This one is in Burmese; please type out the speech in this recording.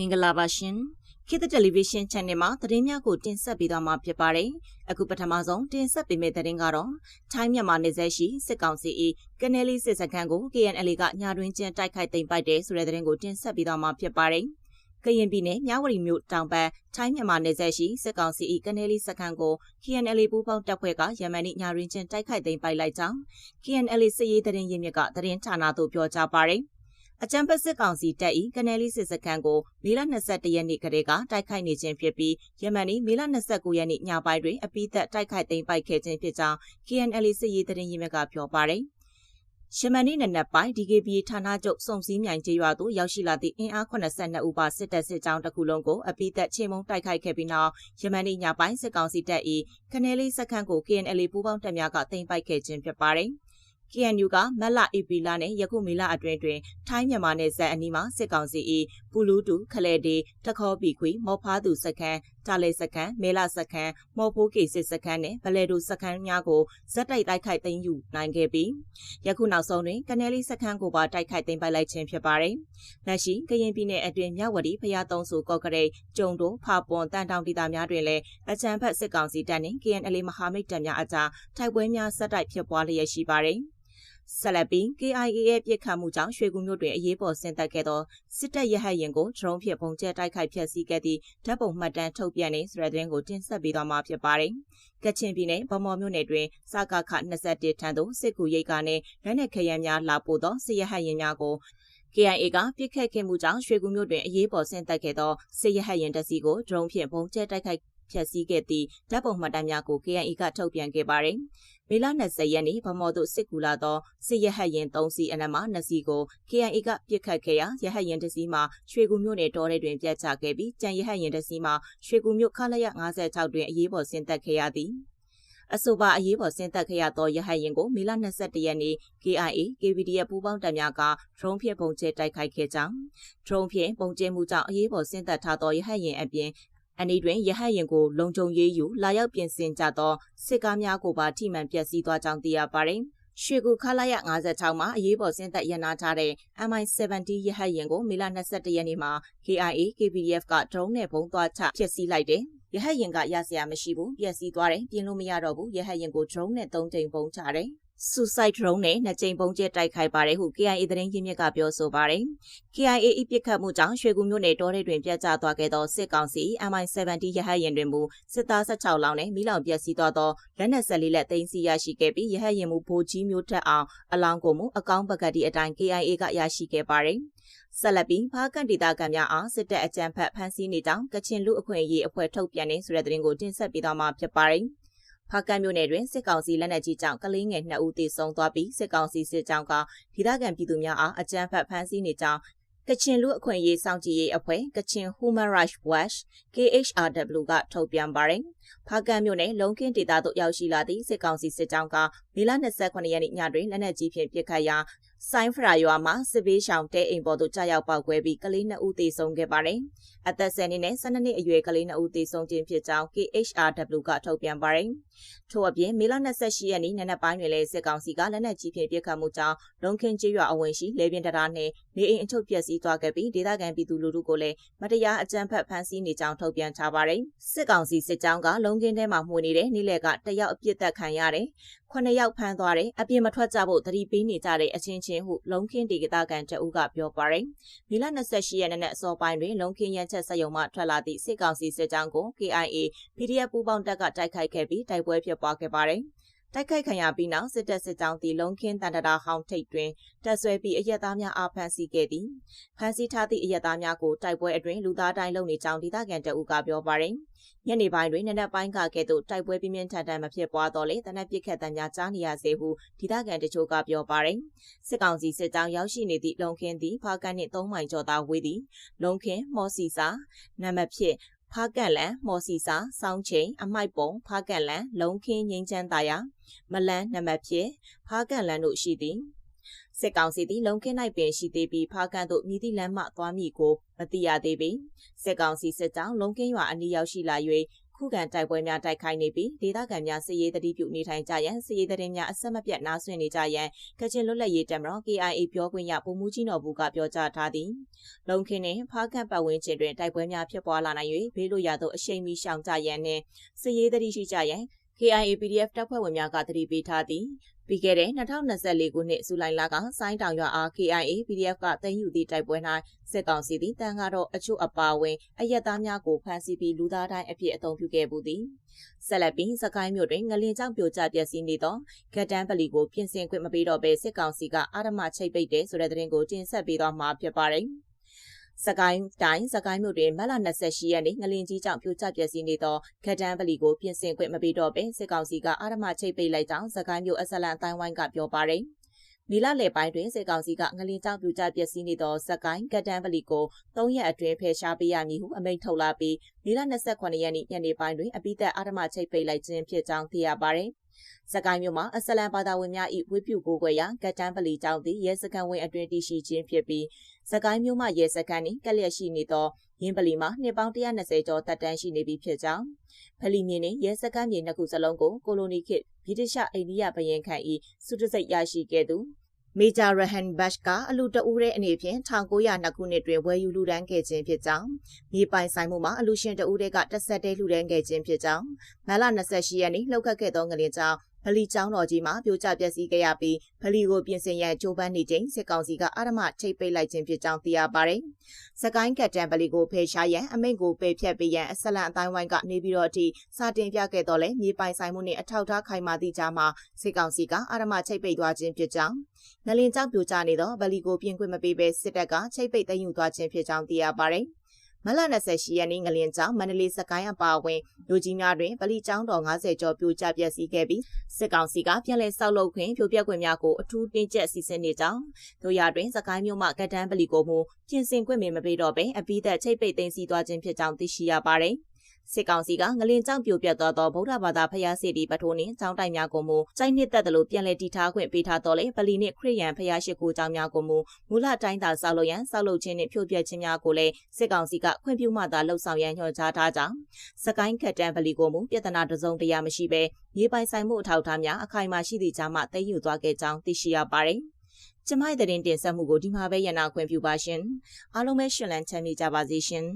မင်္ဂလာပါရှင်ခေတ်တယ်လီဗီရှင်း channel မှာသတင်းများကိုတင်ဆက်ပေးသွားမှာဖြစ်ပါတယ်အခုပထမဆုံးတင်ဆက်ပေးမယ့်သတင်းကတော့ထိုင်းမြန်မာနယ်စပ်ရှိစစ်ကောင်စီ၏ကနေလီစစ်စခန်းကို KNL ကညာတွင်ကျင်းတိုက်ခိုက်သိမ်းပိုက်တယ်ဆိုတဲ့သတင်းကိုတင်ဆက်ပေးသွားမှာဖြစ်ပါတယ်ကရင်ပြည်နယ်မြဝတီမြို့တောင်ဘက်ထိုင်းမြန်မာနယ်စပ်ရှိစစ်ကောင်စီ၏ကနေလီစခန်းကို KNL ပူးပေါင်းတပ်ဖွဲ့ကယမန်နေ့ညာတွင်ကျင်းတိုက်ခိုက်သိမ်းပိုက်လိုက်ကြောင်း KNL စစ်ရေးသတင်းရင်းမြစ်ကသတင်းဌာနသို့ပြောကြားပါတယ်။ အကြံဖက်စစ်ကောင်စီတပ်၏ကနေလီစစ်စခန်းကိုမေလ22ရက်နေ့ကတည်းကတိုက်ခိုက်နေခြင်းဖြစ်ပြီးယမန်နေ့မေလ29ရက်နေ့ညပိုင်းတွင်အပိသက်တိုက်ခိုက်သိမ်းပိုက်ခဲ့ခြင်းဖြစ်ကြောင်း KNL စစ်ရေးသတင်းရင်းမြစ်ကပြောပါတယ်။ရှမန်နီနနက်ပိုင်း DKB ဌာနချုပ်စုံစည်းမြိုင်ကျေးရွာသို့ရောက်ရှိလာသည့်အင်အား82ဦးပါစစ်တပ်စစ်ကြောင်းတစ်ခုလုံးကိုအပိသက်ချေမှုန်းတိုက်ခိုက်ခဲ့ပြီးနောက်ယမန်နီညပိုင်းစစ်ကောင်စီတပ်၏ခနဲလေးစခန်းကို KNL ပူးပေါင်းတပ်များကသိမ်းပိုက်ခဲ့ခြင်းဖြစ်ပါတယ်။ KNU ကမက်လာဧပြီလနဲ့ယခုမေလအတွင်းတွင်ထိုင်းမြန်မာနယ်စပ်အနီးမှာစစ်ကောင်စီ၏ပူလူတူခလဲဒေတခေါပီခွေမော်ဖားသူစခန်းတာလေစခန်းမဲလာစခန်းမော်ဖိုးကေစစ်စခန်းနဲ့ဗလဲဒူစခန်းများကိုဇက်တိုက်တိုက်ခိုက်သိမ်းယူနိုင်ခဲ့ပြီးယခုနောက်ဆုံးတွင်ကနယ်လီစခန်းကိုပါတိုက်ခိုက်သိမ်းပိုက်လိုက်ခြင်းဖြစ်ပါတယ်။လက်ရှိကရင်ပြည်နယ်အတွင်းမြဝတီဖျားသုံးစုကော့ကရိတ်ကျုံတိုဖာပွန်တန်တောင်ဒေသများတွင်လည်းအကြံဖက်စစ်ကောင်စီတပ်နှင့် KNL မဟာမိတ်တပ်များအကြားတိုက်ပွဲများဆက်တိုက်ဖြစ်ပွားလျက်ရှိပါတယ်။ ဆက်လက်ပြီး KIA ရဲ့ပြစ်ခတ်မှုကြောင့်ရွှေကူမြို့တွင်အရေးပေါ်ဆင်းသက်ခဲ့သောစစ်တပ်ရဟတ်ရင်ကိုဒရုန်းဖြင့်ပုံကျဲတိုက်ခိုက်ဖျက်ဆီးခဲ့သည့်ဓာတ်ပုံမှတ်တမ်းထုတ်ပြန်နေဆိုတဲ့သတင်းကိုတင်ဆက်ပေးသွားမှာဖြစ်ပါတယ်။ကချင်ပြည်နယ်ဗမော်မြို့နယ်တွင်စကခ21ထံသို့စစ်ကူရိတ်ကနှင့်လက်နက်ခဲယမ်းများလာပို့သောစစ်ရဟတ်ရင်များကို KIA ကပြစ်ခတ်ခဲ့မှုကြောင့်ရွှေကူမြို့တွင်အရေးပေါ်ဆင်းသက်ခဲ့သောစစ်ရဟတ်ရင်တစီကိုဒရုန်းဖြင့်ပုံကျဲတိုက်ခိုက်ဖျက်ဆီးခဲ့သည့်ဓာတ်ပုံမှတ်တမ်းများကို KIA ကထုတ်ပြန်ခဲ့ပါတယ်။ မေလ20ရက်နေ့ဗမော်သို့စစ်ကူလာသောစစ်ရဟတ်ရင်3စီးအနက်မှ2စီးကို KIA ကပြစ်ခတ်ခဲ့ရာရဟတ်ရင်တစ်စီးမှာရွှေကူမြို့နယ်တောထဲတွင်ပြတ်ချခဲ့ပြီးကြံရဟတ်ရင်တစ်စီးမှာရွှေကူမြို့ခလာရ56တွင်အရေးပေါ်ဆင်းသက်ခဲ့ရသည်။အဆိုပါအရေးပေါ်ဆင်းသက်ခဲ့ရသောရဟတ်ရင်ကိုမေလ22ရက်နေ့ KIA KVDF ပူးပေါင်းတပ်များကဒရုန်းဖြင့်ပုံကျဲတိုက်ခိုက်ခဲ့ကြောင်းဒရုန်းဖြင့်ပုံကျဲမှုကြောင့်အရေးပေါ်ဆင်းသက်ထားသောရဟတ်ရင်အပြင် အနီးတွင်ရဟတ်ရင်ကိုလုံခြုံရေးယူလာရောက်ပြင်ဆင်ကြသောစစ်ကားများကိုပါထိမှန်ပျက်စီးသွားကြောင်းသိရပါတယ်။ရွှေကူခလာရ56မှာအရေးပေါ်ဆင်းသက်ရန်နာထားတဲ့ MI70 ရဟတ်ရင်ကိုမေလ22ရက်နေ့မှာ KIA KPDF ကဒရုန်းနဲ့ဘုံသွားချဖျက်ဆီးလိုက်တယ်။ရဟတ်ရင်ကရစရာမရှိဘူးပျက်စီးသွားတယ်ပြင်လို့မရတော့ဘူးရဟတ်ရင်ကိုဒရုန်းနဲ့၃ကြိမ်ပုံချတယ်။ suicide drone နဲ့နှစ်ကြိမ်ပုံကျဲတိုက်ခိုက်ပါတယ်ဟု KIA သတင်းရင်းမြစ်ကပြောဆိုပါတယ်။ KIA ၏ပြစ်ခတ်မှုကြောင့်ရွှေကူမြို့နယ်တောထဲတွင်ပြတ်ကျသွားခဲ့သောစစ်ကောင်စီ MI70 ရဟတ်ယာဉ်တွင်မူစစ်သား16လောင်းနဲ့မိလောင်ပျက်စီးသွားသောလက်နက်ဆက်လေးလက်သိမ်းဆီးရရှိခဲ့ပြီးရဟတ်ယာဉ်မူဗိုလ်ကြီးမျိုးထက်အောင်အလောင်းကိုမူအကောင်းပကတိအတိုင်း KIA ကရရှိခဲ့ပါတယ်။ဆက်လက်ပြီးဖားကန်ဒေတာကံများအားစစ်တပ်အကြမ်းဖက်ဖမ်းဆီးနေကြောင်းကချင်လူအခွင့်အရေးအဖွဲ့ထုတ်ပြန်နေဆိုတဲ့သတင်းကိုတင်ဆက်ပေးသွားမှာဖြစ်ပါတယ်။ ဖားကတ်မြို့နယ်တွင်စစ်ကောင်စီလက်နက်ကြီးကြောင့်ကလေးငယ်2ဦးသေဆုံးသွားပြီးစစ်ကောင်စီစစ်ကြောင်းကဒေသခံပြည်သူများအားအကြမ်းဖက်ဖမ်းဆီးနေကြောင်းကချင်လူအခွင့်အရေးစောင့်ကြည့်ရေးအဖွဲ့ကချင် Human Rights Watch KHRW ကထုတ်ပြန်ပါတယ်။ဖားကန်မြို့နယ်လုံခင်းဒေသသို့ရောက်ရှိလာသည့်စစ်ကောင်စီစစ်ကြောင်းကမေလ29ရက်နေ့ညတွင်လက်နက်ကြီးဖြင့်ပစ်ခတ်ရာ ဆိုင်းဖရာရွာမှာစစ်ဘေးရှောင်တဲအိမ်ပေါ်သို့ကြာရောက်ပေါက်ကွဲပြီးကလေး2ဦးသေဆုံးခဲ့ပါတယ်။အသက်10နှစ်နဲ့12နှစ်အရွယ်ကလေး2ဦးသေဆုံးခြင်းဖြစ်ကြောင်း KHRW ကထုတ်ပြန်ပါတယ်။ထို့အပြင်မေလ28ရက်နေ့နနက်ပိုင်းတွင်လည်းစစ်ကောင်စီကလက်နက်ကြီးဖြင့်ပစ်ခတ်မှုကြောင့်လုံခင်းကျေးရွာအဝင်ရှိလေပြင်းတရားနှင့်နေအိမ်အချုပ်ပျက်စီးသွားခဲ့ပြီးဒေသခံပြည်သူလူထုကိုလည်းမတရားအကြမ်းဖက်ဖမ်းဆီးနေကြောင်းထုတ်ပြန်ထားပါတယ်။စစ်ကောင်စီစစ်ကြောင်းကလုံခင်းထဲမှာမှွေနေတဲ့နေ့လယ်ကတယောက်အပြစ်သက်ခံရတယ်။ခုနှစ်ယောက်ဖမ်းသွားတယ်အပြင်မထွက်ကြဖို့သတိပေးနေကြတဲ့အချင်းချင်းဟုလုံခင်းဒေသခံတအုပ်ကပြောပါတယ်။မီလ28ရက်နေ့အစောပိုင်းတွင်လုံခင်းရန်ချက်စက်ရုံမှထွက်လာသည့်စစ်ကောင်စီစစ်ကြောင်းကို KIA PDF ပူးပေါင်းတပ်ကတိုက်ခိုက်ခဲ့ပြီးတိုက်ပွဲဖြစ်ပွားခဲ့ပါတယ်။ တိုက်ခိုက်ခံရပြီးနောက်စစ်တပ်စစ်ကြောင်းတီလုံးခင်းတန်တရာဟောင်းထိပ်တွင်တပ်ဆွဲပြီးအရက်သားများအားဖမ်းဆီးခဲ့သည်ဖမ်းဆီးထားသည့်အရက်သားများကိုတိုက်ပွဲအတွင်းလူသားတိုင်းလုံနေကြောင်းဒေသခံတအုပ်ကပြောပါတယ်ညနေပိုင်းတွင်နနက်ပိုင်းကကဲ့သို့တိုက်ပွဲပြင်းပြင်းထန်ထန်မဖြစ်ပွားတော့လေတနက်ပစ်ခတ်တံများကြားနေရစေဟုဒေသခံတချို့ကပြောပါတယ်စစ်ကောင်စီစစ်ကြောင်းရောက်ရှိနေသည့်လုံခင်းသည်ဖားကန်နှင့်၃မိုင်ကျော်သာဝေးသည်လုံခင်းမော်စီစာနံမဖြစ် ဖားကန့်လန်မော်စီစာစောင်းချိန်အမိုက်ပုံဖားကန့်လန်လုံခင်းငိမ့်ချမ်းသာယာမလန်းနံပါတ်ဖြစ်ဖားကန့်လန်တို့ရှိသည်စစ်ကောင်စီသည်လုံခင်း၌ပင်ရှိသေးပြီးဖားကန်သို့မြည်သည့်လမ်းမှသွားမည်ကိုမသိရသေးပေစစ်ကောင်စီစစ်ကြောင်းလုံခင်းရွာအနီးရောက်ရှိလာ၍ ခခုခံတိုက်ပွဲများတိုက်ခိုက်နေပြီးဒေသခံများစစ်ရေးတတိပြုနေထိုင်ကြရန်စစ်ရေးသတင်းများအဆက်မပြတ်နားဆွင့်နေကြရန်ကချင်လွတ်လပ်ရေးတပ်မတော် KIA ပြောခွင့်ရပုံမှုကြီးတော်ဘူးကပြောကြားထားသည်လုံခင်းနှင့်ဖားကန့်ပတ်ဝန်းကျင်တွင်တိုက်ပွဲများဖြစ်ပွားလာနိုင်၍ဘေးလွတ်ရာသို့အရှိန်မီရှောင်ကြရန်နှင့်စစ်ရေးတတိရှိကြရန် KIA PDF တပ်ဖွဲ့ဝင်များကတတိပေးထားသည် ပြီးခဲ့တဲ့2024ခုနှစ်ဇူလိုင်လကစိုင်းတောင်ရွာအား KIA PDF ကတင်ယူသည့်တိုက်ပွဲ၌စစ်ကောင်စီသည်တန်ကတော့အချို့အပါဝင်အရက်သားများကိုဖမ်းဆီးပြီးလူသားတိုင်းအဖြစ်အသုံးပြုခဲ့မှုသည်ဆက်လက်ပြီးစကိုင်းမြို့တွင်ငလင်ကြောင့်ပြိုကျပျက်စီးနေသောဂတ်တန်းပလီကိုပြင်ဆင်ခွင့်မပေးတော့ဘဲစစ်ကောင်စီကအာရမချိတ်ပိတ်တယ်ဆိုတဲ့သတင်းကိုတင်ဆက်ပေးသွားမှာဖြစ်ပါတယ်။ စကိုင်းတိုင်းစကိုင်းမြို့တွင်မလ28ရက်နေ့ငလင်ကြီးကြောင့်ပြိုကျပျက်စီးနေသောခက်တန်းပလီကိုပြင်ဆင်ခွင့်မပေးတော့ပင်စစ်ကောင်စီကအာရမချိတ်ပိတ်လိုက်ကြောင်းစကိုင်းမြို့အစလန်အတိုင်းဝိုင်းကပြောပါတယ်။မီလာလေပိုင်းတွင်စစ်ကောင်စီကငလင်ကြောင့်ပြိုကျပျက်စီးနေသောစကိုင်းကတန်းပလီကို၃ရက်အတွင်းဖယ်ရှားပေးရမည်ဟုအမိန့်ထုတ်လာပြီးမီလာ28ရက်နေ့ညနေပိုင်းတွင်အပိသက်အာရမချိတ်ပိတ်လိုက်ခြင်းဖြစ်ကြောင်းသိရပါတယ်။စကိုင်းမြို့မှာအစလန်ဘာသာဝင်များ၏ဝိပုကိုကွယ်ရာကတ်တန်းပလီကျောင်းသည်ရဲစခန်းဝင်အတွင်တည်ရှိခြင်းဖြစ်ပြီး စကိုင်းမြို့မှရဲစခန်းနှင့်ကက်လျက်ရှိနေသောရင်းပလီမှာနှစ်ပေါင်း120ကျော်တက်တန်းရှိနေပြီဖြစ်ကြောင်းဖလီမြင်းနှင့်ရဲစခန်းမြေနှစ်ခုစလုံးကိုကိုလိုနီခေတ်ဗြိတိရှအိန္ဒိယဘရင်ခံ၏စုတစိတ်ရရှိခဲ့သူမေဂျာရဟန်ဘတ်ကအလူတအူးတဲ့အနေဖြင့်1902ခုနှစ်တွင်ဝယ်ယူလူဒန်းခဲ့ခြင်းဖြစ်ကြောင်းမြေပိုင်ဆိုင်မှုမှာအလူရှင်တအူးတဲ့ကတက်ဆက်တဲလူဒန်းခဲ့ခြင်းဖြစ်ကြောင်းမလ28ရက်နေ့လှုပ်ခတ်ခဲ့သောငလင်ကြောင့် ဗလီကျောင်းတော်ကြီးမှာပြိုကျပျက်စီးခဲ့ရပြီးဗလီကိုပြင်ဆင်ရန်ကြိုးပမ်းနေချိန်စစ်ကောင်စီကအာရမချိတ်ပိတ်လိုက်ခြင်းဖြစ်ကြောင်းသိရပါတယ်။စကိုင်းကတ်တန်ဗလီကိုဖယ်ရှားရန်အမိန့်ကိုပယ်ဖျက်ပေးရန်အစလန်အတိုင်းဝိုင်းကနေပြီးတော့အထိစာတင်ပြခဲ့တော့လဲမြေပိုင်ဆိုင်မှုနှင့်အထောက်ထားခိုင်မာသည့်ကြားမှာစစ်ကောင်စီကအာရမချိတ်ပိတ်သွားခြင်းဖြစ်ကြောင်းငလင်ကြောင့်ပြိုကျနေသောဗလီကိုပြင်ခွင့်မပေးဘဲစစ်တပ်ကချိတ်ပိတ်သိမ်းယူသွားခြင်းဖြစ်ကြောင်းသိရပါတယ်။ မလ28ရက်နေ့ငလင်ကြောင့်မန္တလေးစကိုင်းအပါအဝင်လူကြီးများတွင်ပလီကျောင်းတော်90ကျော်ပြိုကျပျက်စီးခဲ့ပြီးစစ်ကောင်စီကပြန်လည်ဆောက်လုပ်ခွင့်ဖြိုပြက်ခွင့်များကိုအထူးတင်းကျပ်စီစဉ်နေကြောင်းတို့ရတွင်စကိုင်းမြို့မှကတန်းပလီကိုမူပြင်ဆင်ခွင့်မပေးတော့ဘဲအပိသက်ချိတ်ပိတ်သိမ်းစီသွားခြင်းဖြစ်ကြောင်းသိရှိရပါတယ်။ စစ်ကောင်စီကငလင်ကြောင့်ပြိုပြတ်သွားသောဗုဒ္ဓဘာသာဖျားစီတီပထိုးနှင့်ကျောင်းတိုင်များကိုမူစိုက်နှစ်သက်တယ်လို့ပြန်လည်တည်ထားခွင့်ပေးထားတော်လေပလီနှင့်ခရစ်ယာန်ဖျားရှိခိုးကျောင်းများကိုမူမူလတိုင်းသာဆောက်လုပ်ရန်ဆောက်လုပ်ခြင်းနှင့်ဖြိုပြက်ခြင်းများကိုလည်းစစ်ကောင်စီကခွင့်ပြုမှသာလှုပ်ဆောင်ရန်ညွှန်ကြားထားကြောင်းစကိုင်းခက်တန်ပလီကိုမူပြဿနာတစုံတရာမရှိဘဲမြေပိုင်ဆိုင်မှုအထောက်အထားများအခိုင်အမာရှိသည့်ကြားမှသိမ်းယူသွားခဲ့ကြောင်းသိရှိရပါတယ်ကျမရဲ့တင်ဆက်မှုကိုဒီမှာပဲရနာခွင့်ပြုပါရှင်အားလုံးပဲရှင်လန်းချမ်းမြေကြပါစေရှင်